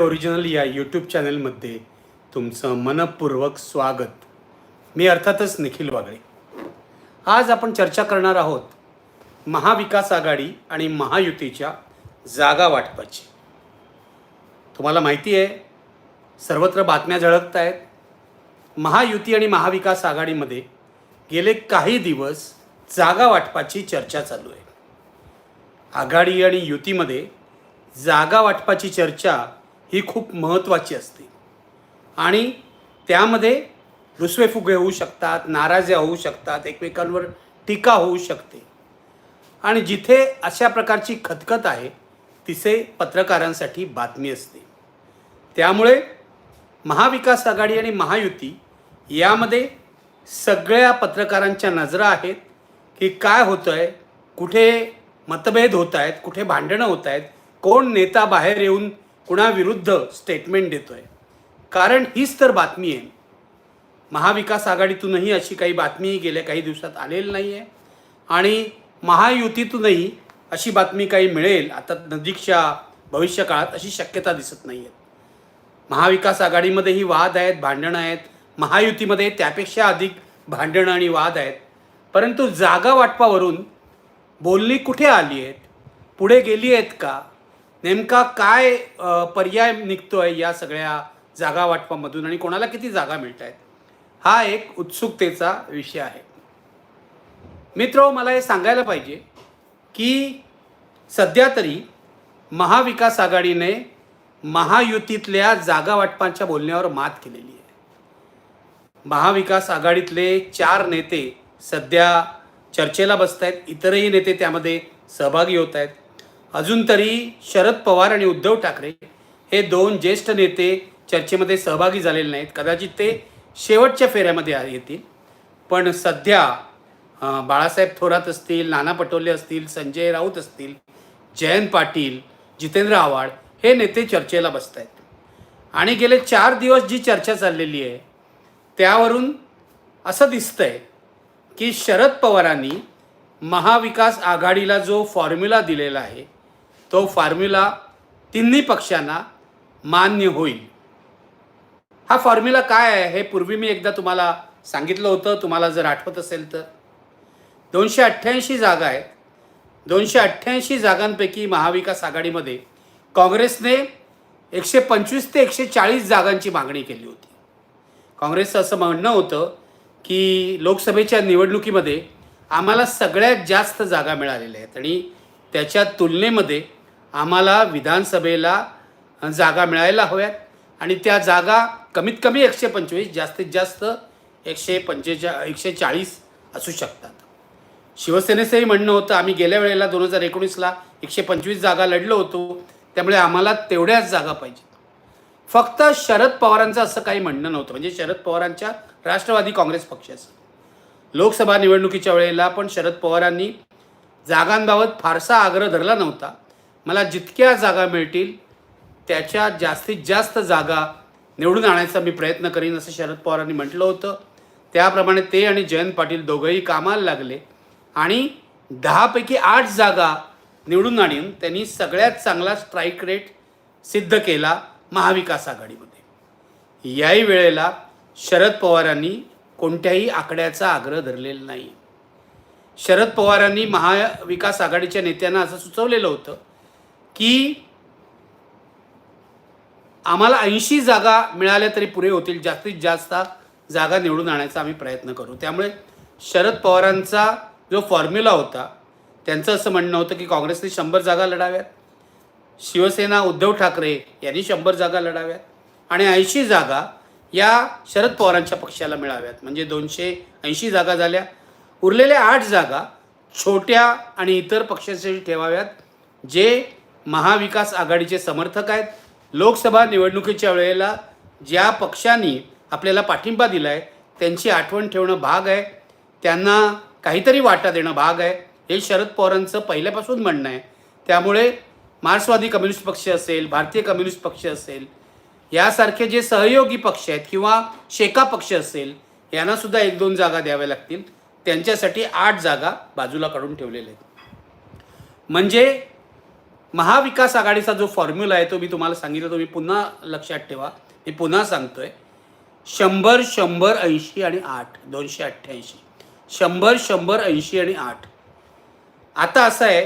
Original या YouTube चॅनलमध्ये तुमचं मनपूर्वक स्वागत. मी अर्थातच निखिल वागळे. आज आपण चर्चा करणार आहोत महाविकास आघाडी आणि महायुतीच्या जागा वाटपाची. तुम्हाला माहिती आहे सर्वत्र बातम्या झळकत आहेत महायुती आणि महाविकास आघाडीमध्ये गेले काही दिवस जागा वाटपाची चर्चा चालू आहे. आघाडी आणि युतीमध्ये जागा वाटपाची चर्चा ही खूप महत्त्वाची असते. आणि त्यामध्ये रुसवेफुगे होऊ शकतात नाराज्या होऊ शकतात एकमेकांवर टीका होऊ शकते. आणि जिथे अशा प्रकारची खतखत आहे तिथे पत्रकारांसाठी बातमी असते. त्यामुळे महाविकास आघाडी आणि महायुती यामध्ये सगळ्या पत्रकारांच्या नजरा आहेत की काय होतं आहे कुठे मतभेद होत आहेत कुठे भांडणं होत आहेत कोण नेता बाहेर येऊन कुणाविरुद्ध स्टेटमेंट देतो आहे कारण हीच तर बातमी आहे. महाविकास आघाडीतूनही अशी काही बातमी गेल्या काही दिवसात आलेली नाही आहे आणि महायुतीतूनही अशी बातमी काही मिळेल आता नजीकच्या भविष्यकाळात अशी शक्यता दिसत नाही आहे महाविकास आघाडीमध्येही वाद आहेत भांडणं आहेत. महायुतीमध्ये त्यापेक्षा अधिक भांडणं आणि वाद आहेत. परंतु जागा वाटपावरून बोलणी कुठे आली आहेत? पुढे गेली आहेत का? नेमका काय पर्याय निघतो आहे या सगळ्या जागा वाटपामधून आणि कोणाला किती जागा मिळत आहेत हा एक उत्सुकतेचा विषय आहे. मित्र मला हे सांगायला पाहिजे की सध्या तरी महाविकास आघाडीने महायुतीतल्या जागा वाटपांच्या बोलण्यावर मात केलेली आहे. महाविकास आघाडीतले चार नेते सध्या चर्चेला बसत आहेत इतरही नेते त्यामध्ये सहभागी होत आहेत अजून तरी शरद पवार आणि उद्धव ठाकरे हे दोन ज्येष्ठ नेते चर्चेमध्ये सहभागी झालेले नाहीत. कदाचित ते शेवटच्या फेऱ्यामध्ये येतील. पण सध्या बाळासाहेब थोरात असतील नाना पटोले असतील संजय राऊत असतील जयंत पाटील जितेंद्र आव्हाड हे नेते चर्चेला बसत आहेत आणि गेले चार दिवस जी चर्चा चाललेली आहे त्यावरून असं दिसतंय की शरद पवारांनी महाविकास आघाडीला जो फॉर्म्युला दिलेला आहे तो फॉर्म्युला तिन्ही पक्षांना मान्य होईल. हा फॉर्म्युला काय आहे हे पूर्वी मी एकदा तुम्हाला सांगितलं होतं तुम्हाला जर आठवत असेल तर. दोनशे अठ्ठ्याऐंशी जागा आहेत. दोनशे अठ्ठ्याऐंशी जागांपैकी महाविकास आघाडीमध्ये काँग्रेसने एकशे पंचवीस ते एकशे चाळीस जागांची मागणी केली होती. काँग्रेसचं असं म्हणणं होतं की लोकसभेच्या निवडणुकीमध्ये आम्हाला सगळ्यात जास्त जागा मिळालेल्या आहेत आणि त्याच्या तुलनेमध्ये आम्हाला विधानसभेला जागा मिळायला हव्यात. आणि त्या जागा कमीत कमी एकशे पंचवीस जास्तीत जास्त एकशे पंचेचा एकशे चाळीस असू शकतात. शिवसेनेचंही म्हणणं होतं आम्ही गेल्या वेळेला दोन हजार एकोणीसला एकशे पंचवीस जागा लढलो होतो. त्यामुळे आम्हाला तेवढ्याच जागा पाहिजेत. फक्त शरद पवारांचं असं काही म्हणणं नव्हतं. म्हणजे शरद पवारांच्या राष्ट्रवादी काँग्रेस पक्षाचं. लोकसभा निवडणुकीच्या वेळेला पण शरद पवारांनी जागांबाबत फारसा आग्रह धरला नव्हता. मला जितक्या जागा मिळतील त्याच्या जास्तीत जास्त जागा निवडून आणायचा मी प्रयत्न करीन असं शरद पवारांनी म्हटलं होतं. त्याप्रमाणे ते आणि जयंत पाटील दोघंही कामाला लागले आणि दहापैकी आठ जागा निवडून आणून त्यांनी सगळ्यात चांगला स्ट्राईक रेट सिद्ध केला महाविकास आघाडीमध्ये. याही वेळेला शरद पवारांनी कोणत्याही आकड्याचा आग्रह धरलेला नाही. शरद पवारांनी महाविकास आघाडीच्या नेत्यांना असं सुचवलेलं होतं की आम्हाला ऐंशी जागा मिळाल्या तरी पुरे होतील जास्तीत जास्त जागा निवडून आणायचा आम्ही प्रयत्न करू. त्यामुळे शरद पवारांचा जो फॉर्म्युला होता त्यांचं असं म्हणणं होतं की काँग्रेसने शंभर जागा लढाव्यात शिवसेना उद्धव ठाकरे यांनी शंभर जागा लढाव्यात आणि ऐंशी जागा या शरद पवारांच्या पक्षाला मिळाव्यात. म्हणजे दोनशे ऐंशी जागा झाल्या. उरलेल्या आठ जागा छोट्या आणि इतर पक्षासाठी ठेवाव्यात जे महाविकास आघाडीचे समर्थक आहेत. लोकसभा निवडणुकीच्या वेळेला ज्या पक्षांनी आपल्याला पाठिंबा दिला आहे त्यांची आठवण ठेवणं भाग आहे. त्यांना काहीतरी वाटा देणं भाग आहे. हे शरद पवारांचं पहिल्यापासून म्हणणं आहे. त्यामुळे मार्क्सवादी कम्युनिस्ट पक्ष असेल भारतीय कम्युनिस्ट पक्ष असेल यासारखे जे सहयोगी पक्ष आहेत किंवा शेका पक्ष असेल यांनासुद्धा एक दोन जागा द्याव्या लागतील. त्यांच्यासाठी आठ जागा बाजूला काढून ठेवलेल्या आहेत. म्हणजे महाविकास आघाडीचा जो फॉर्म्युला आहे तो मी तुम्हाला सांगितलं तो मी पुन्हा लक्षात ठेवा. मी पुन्हा सांगतोय शंभर शंभर ऐंशी आणि आठ दोनशे अठ्ठ्याऐंशी. शंभर शंभर ऐंशी आणि आठ. आता असं आहे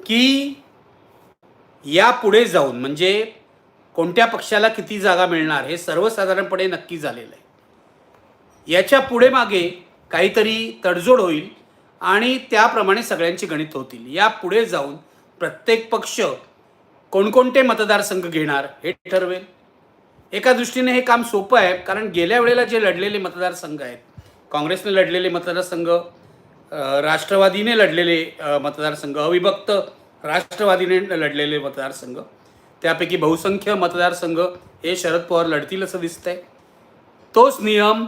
की या पुढे जाऊन म्हणजे कोणत्या पक्षाला किती जागा मिळणार हे सर्वसाधारणपणे नक्की झालेलं आहे. याच्यापुढे मागे काहीतरी तडजोड होईल आणि त्याप्रमाणे सगळ्यांची गणित होतील. या पुढे जाऊन प्रत्येक पक्ष कोणकोणते मतदारसंघ घेणार हे ठरवेल. एका दृष्टीने हे काम सोपं आहे कारण गेल्या वेळेला जे लढलेले मतदारसंघ आहेत काँग्रेसने लढलेले मतदारसंघ राष्ट्रवादीने लढलेले मतदारसंघ अविभक्त राष्ट्रवादीने लढलेले मतदारसंघ त्यापैकी बहुसंख्य मतदारसंघ हे शरद पवार लढतील असं दिसतंय. तोच नियम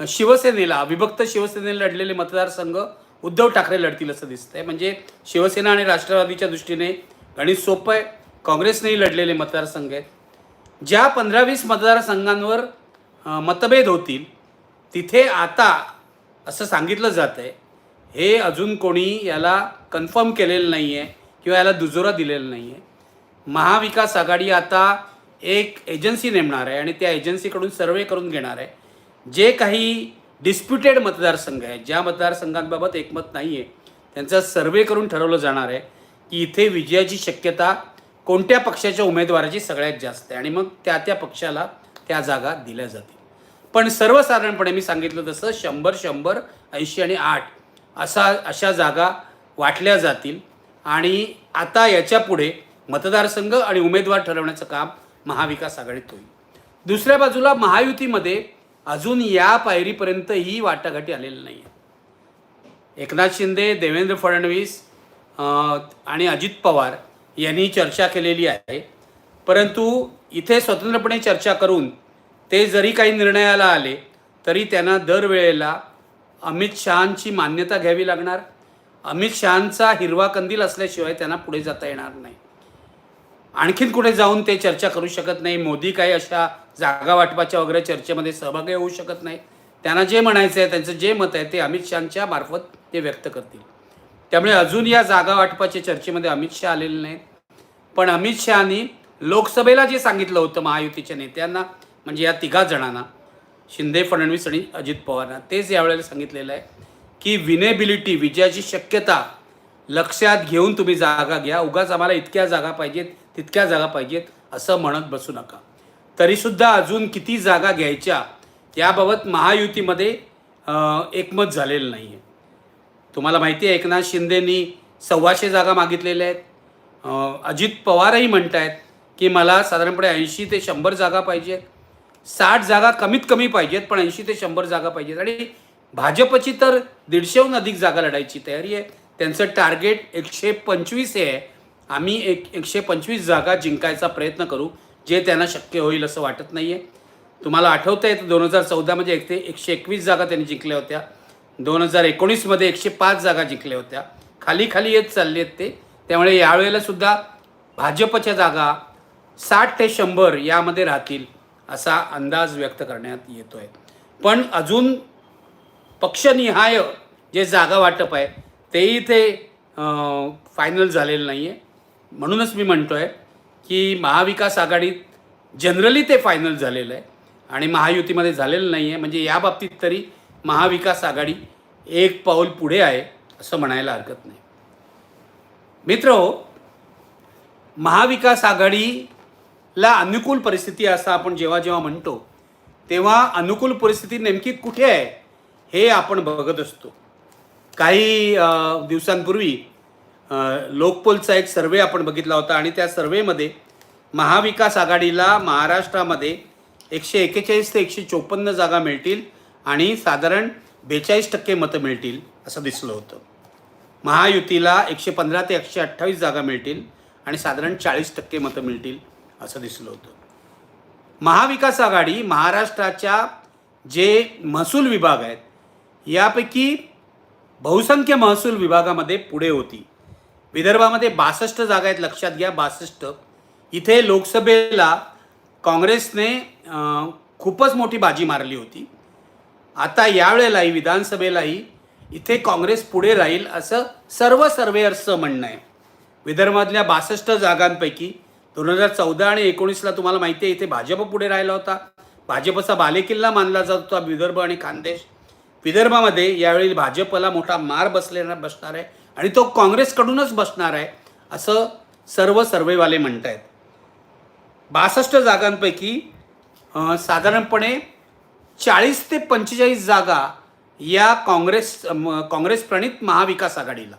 शिवसेनेला विभक्त शिवसेनेला लढलेले मतदारसंघ उद्धव ठाकरे लढतील असं दिसतंय. म्हणजे शिवसेना आणि राष्ट्रवादीच्या दृष्टीने गणित सोपं आहे. काँग्रेसनेही लढलेले मतदारसंघ आहेत. ज्या पंधरा वीस मतदारसंघांवर मतभेद होतील तिथे आता असं सांगितलं जात आहे हे अजून कोणी याला कन्फर्म केलेलं नाही आहे किंवा याला दुजोरा दिलेला नाही आहे महाविकास आघाडी आता एक एजन्सी नेमणार आहे आणि त्या एजन्सीकडून सर्वे करून घेणार आहे. जे काही डिस्प्युटेड मतदारसंघ आहे. ज्या मतदारसंघांबाबत एकमत नाही आहे त्यांचा सर्वे करून ठरवलं जाणार आहे की इथे विजयाची शक्यता कोणत्या पक्षाच्या उमेदवाराची सगळ्यात जास्त आहे. आणि मग त्या त्या पक्षाला त्या जागा दिल्या जातील. पण सर्वसाधारणपणे मी सांगितलं तसं शंभर शंभर ऐंशी आणि आठ असा अशा जागा वाटल्या जातील. आणि आता याच्यापुढे मतदारसंघ आणि उमेदवार ठरवण्याचं काम महाविकास आघाडीत होईल. दुसऱ्या बाजूला महायुतीमध्ये अजून या पायरीपर्यंत ही वाटाघाटी आलेली नाही आहे एकनाथ शिंदे देवेंद्र फडणवीस आणि अजित पवार यांनी चर्चा केलेली आहे. परंतु इथे स्वतंत्रपणे चर्चा करून ते जरी काही निर्णयाला आले तरी त्यांना दरवेळेला अमित शहांची मान्यता घ्यावी लागणार. अमित शहांचा हिरवा कंदील असल्याशिवाय त्यांना पुढे जाता येणार नाही. आणखीन कुठे जाऊन ते चर्चा करू शकत नाही. मोदी काही अशा जागा वाटपाच्या वगैरे चर्चेमध्ये सहभागी होऊ शकत नाही. त्यांना जे म्हणायचं आहे त्यांचं जे मत आहे ते अमित शहांच्या मार्फत ते व्यक्त करतील. त्यामुळे अजून या जागा वाटपाच्या चर्चेमध्ये अमित शहा आलेले नाहीत. पण अमित शहानी लोकसभेला जे सांगितलं होतं महायुतीच्या नेत्यांना म्हणजे या तिघा जणांना शिंदे फडणवीस आणि अजित पवारांना तेच यावेळेला सांगितलेलं आहे की विनेबिलिटी विजयाची शक्यता लक्षात घेऊन तुम्ही जागा घ्या. उगाच आम्हाला इतक्या जागा पाहिजेत. तितक्या जागा पाहिजेत असं म्हणत बसू नका. तरीसुद्धा अजून किती जागा घ्यायच्या याबाबत महायुतीमध्ये एकमत झालेलं नाही आहे तुम्हाला माहिती आहे एकनाथ शिंदेनी सव्वाशे जागा मागितलेल्या आहेत. अजित पवारही म्हणत आहेत की मला साधारणपणे ऐंशी ते शंभर जागा पाहिजेत. साठ जागा कमीत कमी पाहिजेत पण ऐंशी ते शंभर जागा पाहिजेत. आणि भाजपची तर दीडशेहून अधिक जागा लढायची तयारी आहे. त्यांचं टार्गेट एकशे पंचवीस हे आहे. आम्ही एक एकशे पंचवीस जागा जिंकायचा प्रयत्न करू जे त्यांना शक्य होईल असं वाटत नाही आहे तुम्हाला आठवतं आहे दोन हजार चौदामध्ये एक ते एकशे एकवीस जागा त्यांनी जिंकल्या होत्या. दोन हजार एकोणीसमध्ये एकशे पाच जागा जिंकल्या होत्या. खाली खाली येत चालले आहेत ते. त्यामुळे यावेळेलासुद्धा भाजपच्या जागा साठ ते शंभर यामध्ये राहतील असा अंदाज व्यक्त करण्यात येतो आहे पण अजून पक्षनिहाय जे जागा वाटप आहे तेही ते फायनल झालेलं नाही आहे म्हणूनच मी म्हणतो आहे की महाविकास आघाडीत जनरली ते फायनल झालेलं आहे आणि महायुतीमध्ये झालेलं नाही आहे म्हणजे या बाबतीत तरी महाविकास आघाडी एक पाऊल पुढे आहे असं म्हणायला हरकत नाही. मित्र हो, महाविकास आघाडीला अनुकूल परिस्थिती असं आपण जेव्हा जेव्हा म्हणतो तेव्हा अनुकूल परिस्थिती नेमकी कुठे आहे हे आपण बघत असतो. काही दिवसांपूर्वी लोकपोलचा एक सर्वे आपण बघितला होता आणि त्या सर्वेमध्ये महाविकास आघाडीला महाराष्ट्रामध्ये एकशे एकेचाळीस ते एकशे चोपन्न जागा मिळतील आणि साधारण बेचाळीस टक्के मतं मिळतील असं दिसलं होतं. महायुतीला एकशे पंधरा ते एकशे अठ्ठावीस जागा मिळतील आणि साधारण चाळीस टक्के मतं मिळतील असं दिसलं होतं. महाविकास आघाडी महाराष्ट्राच्या जे महसूल विभाग आहेत यापैकी बहुसंख्य महसूल विभागामध्ये पुढे होती. विदर्भामध्ये बासष्ट जागा आहेत लक्षात घ्या बासष्ट. इथे लोकसभेला काँग्रेसने खूपच मोठी बाजी मारली होती. आता यावेळेलाही विधानसभेलाही इथे काँग्रेस पुढे राहील असं सर्व सर्वेअर्सचं म्हणणं आहे. विदर्भातल्या बासष्ट जागांपैकी दोन हजार चौदा आणि एकोणीसला तुम्हाला माहिती आहे इथे भाजप पुढे राहिला होता. भाजपचा बालेकिल्ला मानला जात होता विदर्भ आणि खानदेश. विदर्भामध्ये यावेळी भाजपला मोठा मार बसलेला बसणार आहे. आणि तो काँग्रेसकडूनच बसणार आहे असं सर्व सर्वेवाले म्हणत आहेत बासष्ट जागांपैकी साधारणपणे चाळीस ते पंचेचाळीस जागा या काँग्रेस म, काँग्रेस प्रणित महाविकास आघाडीला.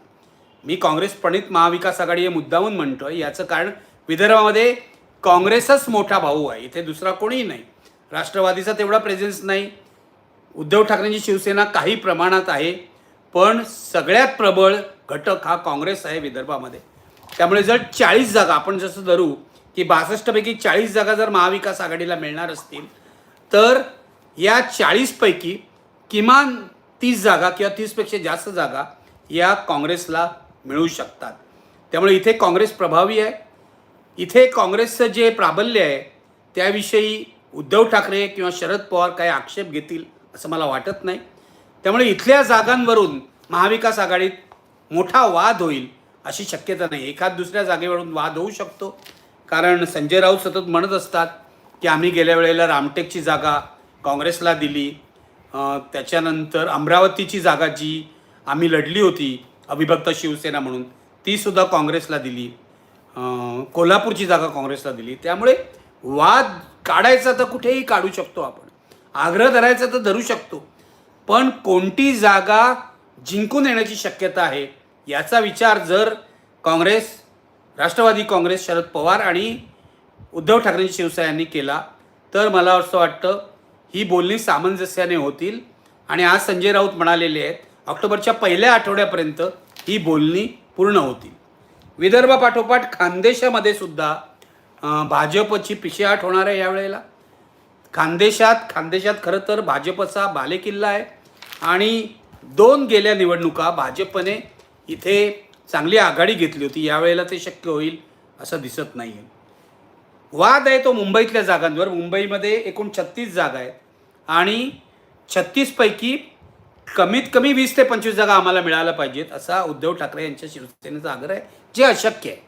मी काँग्रेस प्रणित महाविकास आघाडी हे मुद्दामून आहे याचं कारण विदर्भामध्ये काँग्रेसच मोठा भाऊ आहे इथे दुसरा कोणीही नाही. राष्ट्रवादीचा तेवढा प्रेझेन्स नाही. उद्धव ठाकरेंची शिवसेना काही प्रमाणात आहे पण सगळ्यात प्रबळ घटक हा काँग्रेस आहे विदर्भामध्ये. त्यामुळे जर चाळीस जागा आपण जसं धरू की बासष्टपैकी चाळीस जागा जर महाविकास आघाडीला मिळणार असतील तर या चाळीसपैकी किमान तीस जागा किंवा तीसपेक्षा जास्त जागा या काँग्रेसला मिळू शकतात. त्यामुळे इथे काँग्रेस प्रभावी आहे. इथे काँग्रेसचं जे प्राबल्य आहे त्याविषयी उद्धव ठाकरे किंवा शरद पवार काही आक्षेप घेतील असं मला वाटत नाही. त्यामुळे इथल्या जागांवरून महाविकास आघाडीत मोठा वाद होईल अशी शक्यता नाही. एखाद दुसऱ्या जागेवरून वाद होऊ शकतो. कारण संजय राऊत सतत म्हणत असतात की आम्ही गेल्या वेळेला रामटेकची जागा काँग्रेसला दिली. त्याच्यानंतर अमरावतीची जागा जी आम्ही लढली होती अविभक्त शिवसेना म्हणून तीसुद्धा काँग्रेसला दिली. कोल्हापूरची जागा काँग्रेसला दिली. त्यामुळे वाद काढायचा तर कुठेही काढू शकतो आपण. आग्रह धरायचा तर धरू शकतो. पण कोणती जागा जिंकून येण्याची शक्यता आहे याचा विचार जर काँग्रेस राष्ट्रवादी काँग्रेस शरद पवार आणि उद्धव ठाकरे शिवसेनांनी केला तर मला असं वाटतं ही बोलणी सामंजस्याने होतील. आणि आज संजय राऊत म्हणालेले आहेत ऑक्टोबरच्या पहिल्या आठवड्यापर्यंत ही बोलणी पूर्ण होतील. विदर्भापाठोपाठ खानदेशामध्ये सुद्धा भाजपची पिशेहाट होणार आहे यावेळेला. खानदेशात खानदेशात खरं तर भाजपचा बालेकिल्ला आहे. आणि दोन गेल्या निवडणुका भाजपने इथे चांगली आघाडी घेतली होती यावेळेला ते शक्य होईल असं दिसत नाही आहे वाद आहे तो मुंबईतल्या जागांवर. मुंबईमध्ये एकूण छत्तीस जागा आहेत आणि छत्तीसपैकी कमीत कमी वीस ते पंचवीस जागा आम्हाला मिळायला पाहिजेत असा उद्धव ठाकरे यांच्या शिवसेनेचा आग्रह आहे जे अशक्य आहे.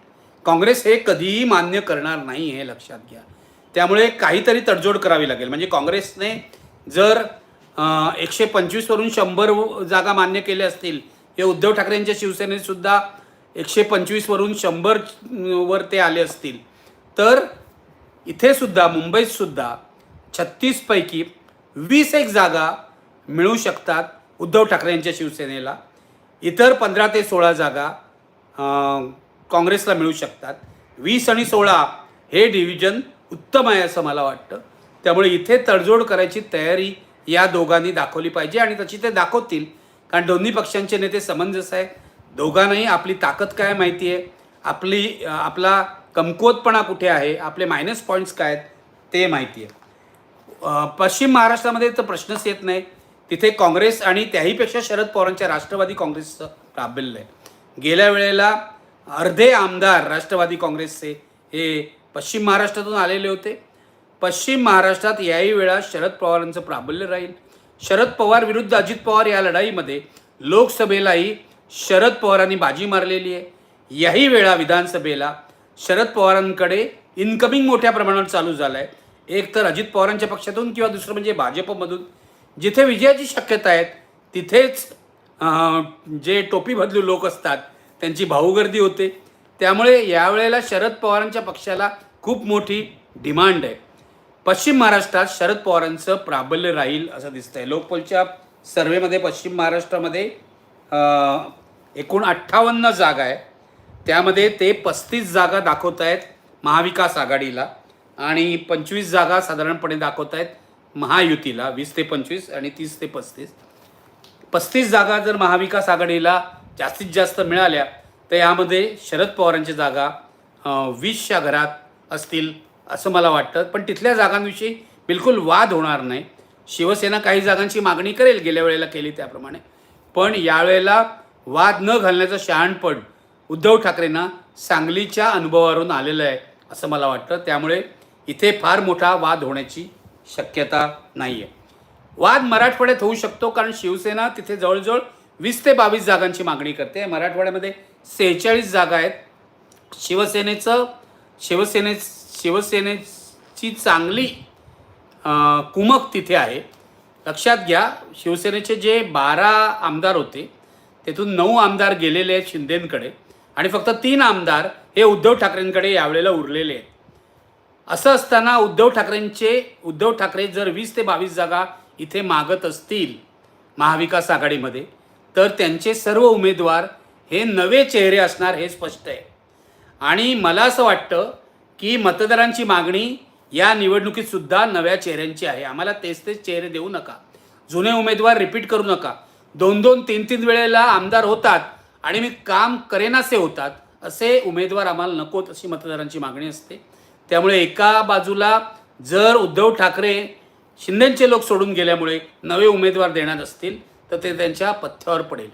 काँग्रेस हे कधीही मान्य करणार नाही हे लक्षात घ्या. त्यामुळे काहीतरी तडजोड करावी लागेल. म्हणजे काँग्रेसने जर एकशे पंचवीसवरून शंभर जागा मान्य केल्या असतील हे उद्धव ठाकरेंच्या शिवसेनेसुद्धा शिवसेनेत सुद्धा एकशे पंचवीसवरून शंभर वर ते आले असतील. तर इथेसुद्धा मुंबईतसुद्धा छत्तीसपैकी वीस एक जागा मिळू शकतात उद्धव ठाकरेंच्या शिवसेनेला. इतर पंधरा ते सोळा जागा काँग्रेसला मिळू शकतात. वीस आणि सोळा हे डिव्हिजन उत्तम आहे असं मला वाटतं. त्यामुळे इथे तडजोड करायची तयारी या दोघांनी दाखवली पाहिजे आणि तशी ते दाखवतील. कारण दोन्ही पक्षांचे नेते समंजस आहे. दोघांनाही आपली ताकद काय माहिती आहे? आपली आपला कमकुवतपणा कुठे आहे? आपले मायनस पॉईंट्स काय आहेत? ते माहिती आहे. पश्चिम महाराष्ट्रामध्ये तर प्रश्नच येत नाही. तिथे काँग्रेस आणि त्याहीपेक्षा शरद पवारांच्या राष्ट्रवादी काँग्रेसचं प्राबल्य आहे. गेल्या वेळेला अर्धे आमदार राष्ट्रवादी काँग्रेसचे हे पश्चिम महाराष्ट्रातून आलेले होते. पश्चिम महाराष्ट्रात याही वेळा शरद पवारांचं प्राबल्य राहील. शरद पवार विरुद्ध अजित पवार या लढाईमध्ये लोकसभेलाही शरद पवारांनी बाजी मारलेली आहे. याही वेळा विधानसभेला शरद पवारांकडे इन्कमिंग मोठ्या प्रमाणावर चालू झालं आहे एक तर अजित पवारांच्या पक्षातून किंवा दुसरं म्हणजे भाजपमधून. जिथे विजयाची शक्यता आहे तिथेच जे टोपी बदलू लोक असतात त्यांची भाऊगर्दी होते. त्यामुळे यावेळेला शरद पवारांच्या पक्षाला खूप मोठी डिमांड आहे. पश्चिम महाराष्ट्रात शरद पवारांचं प्राबल्य राहील असं दिसतंय. लोकपोलच्या सर्वेमध्ये पश्चिम महाराष्ट्रामध्ये एकूण अठ्ठावन्न जागा आहे त्यामध्ये ते पस्तीस जागा दाखवत आहेत महाविकास आघाडीला आणि पंचवीस जागा साधारणपणे दाखवत आहेत महायुतीला वीस ते पंचवीस आणि तीस ते पस्तीस. पस्तीस जागा जर महाविकास आघाडीला जास्तीत जास्त मिळाल्या तर यामध्ये शरद पवारांच्या जागा वीसच्या घरात असतील. असं मला वाटतं. पण तिथल्या जागांविषयी बिलकुल वाद होणार नाही. शिवसेना काही जागांची मागणी करेल गेल्या वेळेला केली त्याप्रमाणे. पण यावेळेला वाद न घालण्याचं शहाणपण उद्धव ठाकरेंना सांगलीच्या अनुभवावरून आलेलं आहे असं मला वाटतं. त्यामुळे इथे फार मोठा वाद होण्याची शक्यता नाही आहे वाद मराठवाड्यात होऊ शकतो कारण शिवसेना तिथे जवळजवळ वीस ते बावीस जागांची मागणी करते. मराठवाड्यामध्ये सेहेचाळीस जागा आहेत. शिवसेनेचं शिवसेने शिवसेनेची चांगली कुमक तिथे आहे. लक्षात घ्या शिवसेनेचे जे बारा आमदार होते तेथून नऊ आमदार गेलेले आहेत शिंदेंकडे आणि फक्त तीन आमदार हे उद्धव ठाकरेंकडे यावेळेला उरलेले आहेत. असं असताना उद्धव ठाकरेंचे उद्धव ठाकरे जर वीस ते बावीस जागा इथे मागत असतील महाविकास आघाडीमध्ये तर त्यांचे सर्व उमेदवार हे नवे चेहरे असणार हे स्पष्ट आहे. आणि मला असं वाटतं की मतदारांची मागणी या निवडणुकीत सुद्धा नव्या चेहऱ्यांची आहे. आम्हाला तेच तेच चेहरे देऊ नका. जुने उमेदवार रिपीट करू नका. दोन दोन तीन तीन वेळेला आमदार होतात आणि मी काम करेनासे होतात असे उमेदवार आम्हाला नकोत अशी मतदारांची मागणी असते. त्यामुळे एका बाजूला जर उद्धव ठाकरे शिंदेचे लोक सोडून गेल्यामुळे नवे उमेदवार देणार असतील तर ते त्यांच्या पथ्यावर पडेल.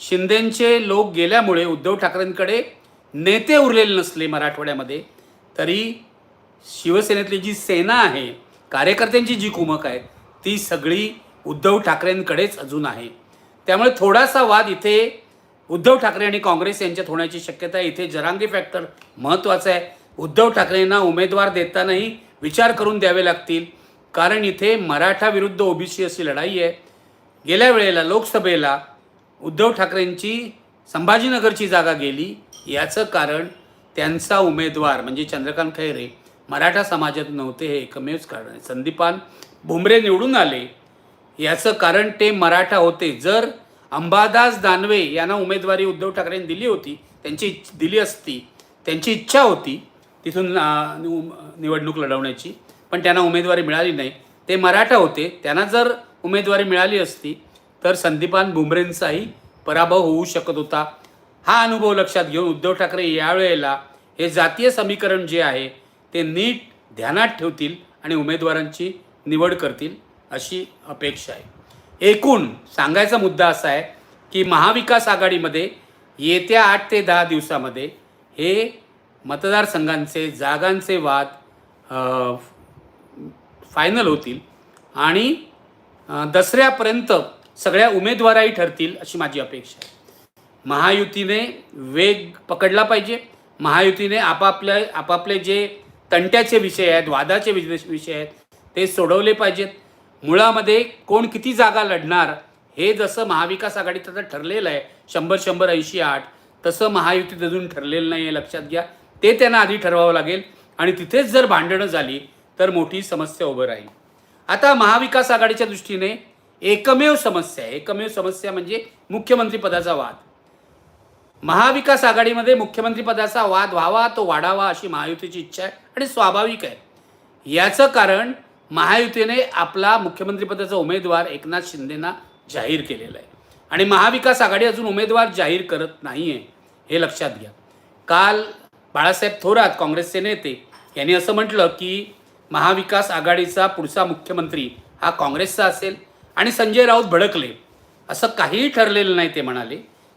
शिंदेचे लोक गेल्यामुळे उद्धव ठाकरेंकडे नेते उरलेले नसले मराठवाड्यामध्ये तरी शिवसेनेतली जी सेना आहे कार्यकर्त्यांची जी कुमक आहे ती सगळी उद्धव ठाकरेंकडेच अजून आहे. त्यामुळे थोडासा वाद इथे उद्धव ठाकरे आणि काँग्रेस यांच्यात होण्याची शक्यता आहे. इथे जरांगी फॅक्टर महत्त्वाचा आहे. उद्धव ठाकरेंना उमेदवार देतानाही विचार करून द्यावे लागतील. कारण इथे मराठा विरुद्ध ओबीसी अशी लढाई आहे. गेल्या वेळेला लोकसभेला उद्धव ठाकरेंची संभाजीनगरची जागा गेली. याचं कारण त्यांचा उमेदवार म्हणजे चंद्रकांत खैरे मराठा समाजात नव्हते हे एकमेवच कारण आहे. संदीपान भुमरे निवडून आले याचं कारण ते मराठा होते. जर अंबादास दानवे यांना उमेदवारी उद्धव ठाकरेंनी दिली होती त्यांची इच्छ- दिली असती त्यांची इच्छा होती तिथून निवडणूक लढवण्याची पण त्यांना उमेदवारी मिळाली नाही. ते मराठा होते. त्यांना जर उमेदवारी मिळाली असती तर संदीपान भुमरेंचाही पराभव होऊ शकत होता. हा अनुभव लक्षात घेऊन उद्धव ठाकरे यावेळेला हे जातीय समीकरण जे आहे ते नीट ध्यानात ठेवतील आणि उमेदवारांची निवड करतील अशी अपेक्षा आहे. एकूण सांगायचा मुद्दा असा आहे की महाविकास आघाडीमध्ये येत्या आठ ते दहा दिवसामध्ये हे मतदारसंघांचे जागांचे वाद फायनल होतील आणि दसऱ्यापर्यंत सगळ्या उमेदवारही ठरतील अशी माझी अपेक्षा आहे. महायुतीने वेग पकडला पाहिजे. महायुतीने आपापल्या आपापले जे तंट्याचे विषय आहेत वादाचे विषय आहेत ते सोडवले पाहिजेत. मुळामध्ये कोण किती जागा लढणार हे जसं महाविकास आघाडीत आता ठरलेलं आहे शंभर शंभर ऐंशी आठ तसं महायुतीत अजून ठरलेलं नाही आहे लक्षात घ्या. ते त्यांना आधी ठरवावं लागेल आणि तिथेच जर भांडणं झाली तर मोठी समस्या उभं राहील. आता महाविकास आघाडीच्या दृष्टीने एकमेव समस्या आहे. एकमेव समस्या म्हणजे मुख्यमंत्रीपदाचा वाद. महाविकास आघाडीमध्ये मुख्यमंत्रीपदाचा वाद व्हावा तो वाढावा अशी महायुतीची इच्छा आहे आणि स्वाभाविक आहे. याचं कारण महायुतीने आपला मुख्यमंत्रीपदाचा उमेदवार एकनाथ शिंदेना जाहीर केलेला आहे. आणि महाविकास आघाडी अजून उमेदवार जाहीर करत नाही आहे हे लक्षात घ्या. काल बाळासाहेब थोरात काँग्रेसचे नेते यांनी असं म्हटलं की महाविकास आघाडीचा पुढचा मुख्यमंत्री हा काँग्रेसचा असेल आणि संजय राऊत भडकले असं काहीही ठरलेलं नाही ते म्हणाले.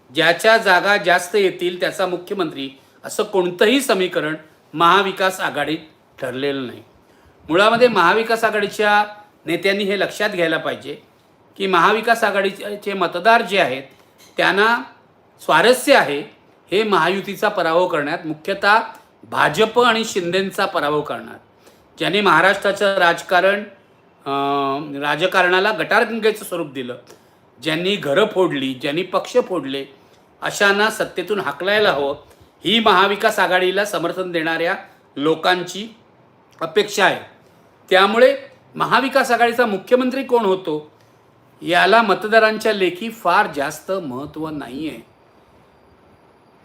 ज्याच्या जागा जास्त येतील त्याचा मुख्यमंत्री असं कोणतंही समीकरण महाविकास आघाडीत ठरलेलं नाही. मुळामध्ये महाविकास आघाडीच्या नेत्यांनी हे लक्षात घ्यायला पाहिजे की महाविकास आघाडीचे मतदार जे आहेत त्यांना स्वारस्य आहे हे महायुतीचा पराभव करण्यात मुख्यतः भाजप आणि शिंदेंचा पराभव करणार. ज्यांनी महाराष्ट्राचं राजकारण राजकारणाला गटारगंगेचं स्वरूप दिलं ज्यांनी घरं फोडली ज्यांनी पक्ष फोडले अशांना सत्तेतून हाकलायला हवं. ही महाविकास आघाडीला समर्थन देणाऱ्या लोकांची अपेक्षा आहे. त्यामुळे महाविकास आघाडीचा मुख्यमंत्री कोण होतो? याला मतदारांच्या लेखी फार जास्त महत्त्व नाही आहे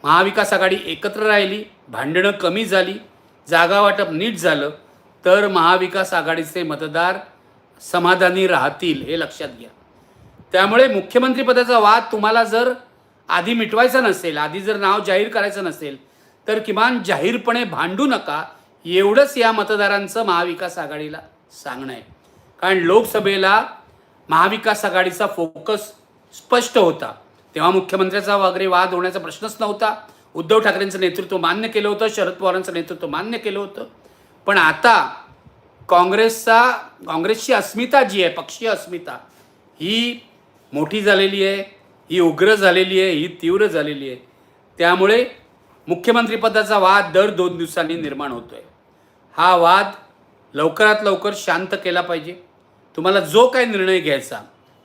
महाविकास आघाडी एकत्र राहिली भांडणं कमी झाली जागा वाटप नीट झालं तर महाविकास आघाडीचे मतदार समाधानी राहतील हे लक्षात घ्या. त्यामुळे मुख्यमंत्रीपदाचा वाद तुम्हाला जर आधी मिटवायचं नसेल आधी जर नाव जाहीर करायचं नसेल तर किमान जाहीरपणे भांडू नका एवढंच या मतदारांचं महाविकास आघाडीला सांगणं आहे. कारण लोकसभेला महाविकास आघाडीचा फोकस स्पष्ट होता. तेव्हा मुख्यमंत्र्याचा वगैरे वाद होण्याचा प्रश्नच नव्हता. उद्धव ठाकरेंचं नेतृत्व मान्य केलं होतं शरद पवारांचं नेतृत्व मान्य केलं होतं. पण आता काँग्रेसचा काँग्रेसची अस्मिता जी आहे पक्षीय अस्मिता ही मोठी झालेली आहे. ही उग्र झालेली आहे ही तीव्र झालेली आहे. त्यामुळे मुख्यमंत्रीपदाचा वाद दर दोन दिवसांनी निर्माण होतो आहे हा वाद लवकरात लवकर शांत केला पाहिजे. तुम्हाला जो काही निर्णय घ्यायचा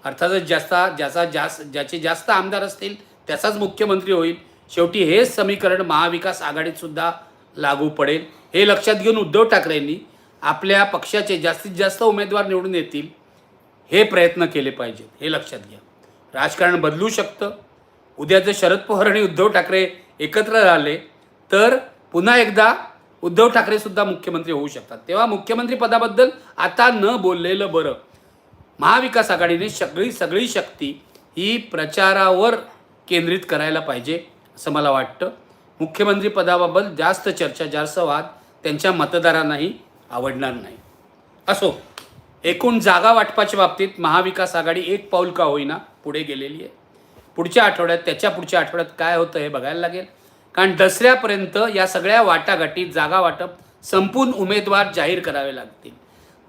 अर्थातच जास्त ज्याचा जास्त ज्याचे जास्त आमदार असतील त्याचाच मुख्यमंत्री होईल. शेवटी हेच समीकरण महाविकास आघाडीतसुद्धा लागू पडेल. हे लक्षात घेऊन उद्धव ठाकरेंनी आपल्या पक्षाचे जास्तीत जास्त उमेदवार निवडून येतील हे प्रयत्न केले पाहिजेत हे लक्षात घ्या. राजकारण बदलू शकतं. उद्या जर शरद पवार आणि उद्धव ठाकरे एकत्र राहिले तर पुन्हा एकदा उद्धव ठाकरेसुद्धा मुख्यमंत्री होऊ शकतात. तेव्हा मुख्यमंत्री पदाबद्दल आता न बोललेलं बरं. महाविकास आघाडीने सगळी सगळी शक्ती ही प्रचारावर केंद्रित करायला पाहिजे असं मला वाटतं. मुख्यमंत्री पदाबाबत जास्त चर्चा जास्त वाद त्यांच्या मतदारांनाही आवडणार नाही. असो एकूण जागा वाटपाच्या बाबतीत महाविकास आघाडी एक पाऊल का होईना? पुढे गेलेली आहे. पुढच्या आठवड्यात त्याच्या पुढच्या आठवड्यात काय होतं हे बघायला लागेल. कारण दसऱ्यापर्यंत या सगळ्या वाटाघाटी जागा वाटप संपून उमेदवार जाहीर करावे लागतील.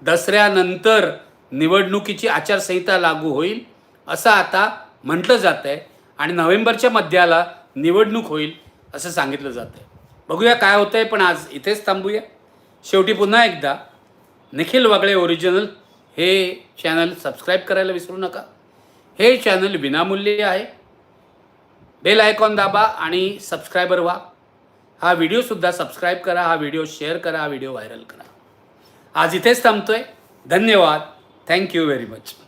दसऱ्यानंतर निवडणुकीची आचारसंहिता लागू होईल असं आता म्हटलं जात आहे आणि नोव्हेंबरच्या मध्याला निवडणूक होईल असं सांगितलं जात आहे बघूया काय होतं आहे पण आज इथेच थांबूया. शेवटी पुन्हा एकदा निखिल वागळे ओरिजिनल हे चॅनल सबस्क्राईब करायला विसरू नका. हे चॅनल विनामूल्य आहे. बेल आयकॉन दाबा आणि सबस्क्रायबर व्हा. हा व्हिडिओसुद्धा सबस्क्राईब करा हा व्हिडिओ शेअर करा हा व्हिडिओ व्हायरल करा. आज इथेच थांबतोय. धन्यवाद. Thank you very much.